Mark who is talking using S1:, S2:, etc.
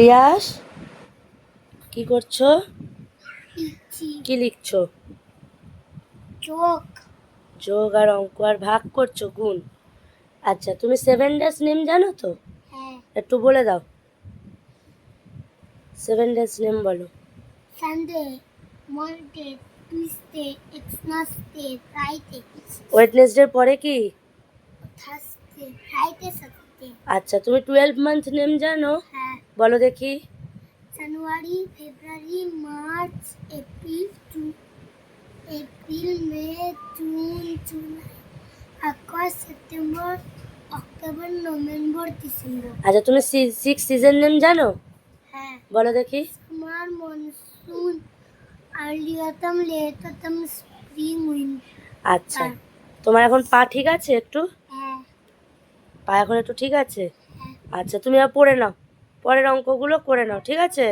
S1: রিয়াস কি করছ? কি লিখছো?
S2: চোখ
S1: যোগ আর অঙ্ক আর ভাগ করছ গুণ। আচ্ছা তুমি সেভেন ডেজ নেম জানো তো?
S2: হ্যাঁ।
S1: একটু বলে দাও। সেভেন ডেজ নেম বলো।
S2: Sunday Monday Tuesday Wednesday Friday
S1: ওয়েডনেসডের পরে কি?
S2: থার্সডে ফ্রাইডে স্যাটারডে
S1: আচ্ছা তুমি টুয়েলভ মান্থ নেম জানো?
S2: হ্যাঁ
S1: বলো দেখি।
S2: January February March April June April May June July August September October November December.
S1: আচ্ছা তুমি সিক্স সিজন নেম জানো?
S2: হ্যাঁ।
S1: বলো দেখি।
S2: summer, monsoon early autumn, late autumn, spring, winter.
S1: আচ্ছা। তোমার এখন পা ঠিক আছে একটু?
S2: হ্যাঁ।
S1: পা এখন একটু ঠিক আছে?
S2: হ্যাঁ।
S1: আচ্ছা তুমি আর পড়ে নাও। পরের অঙ্কগুলো করে নাও ঠিক আছে?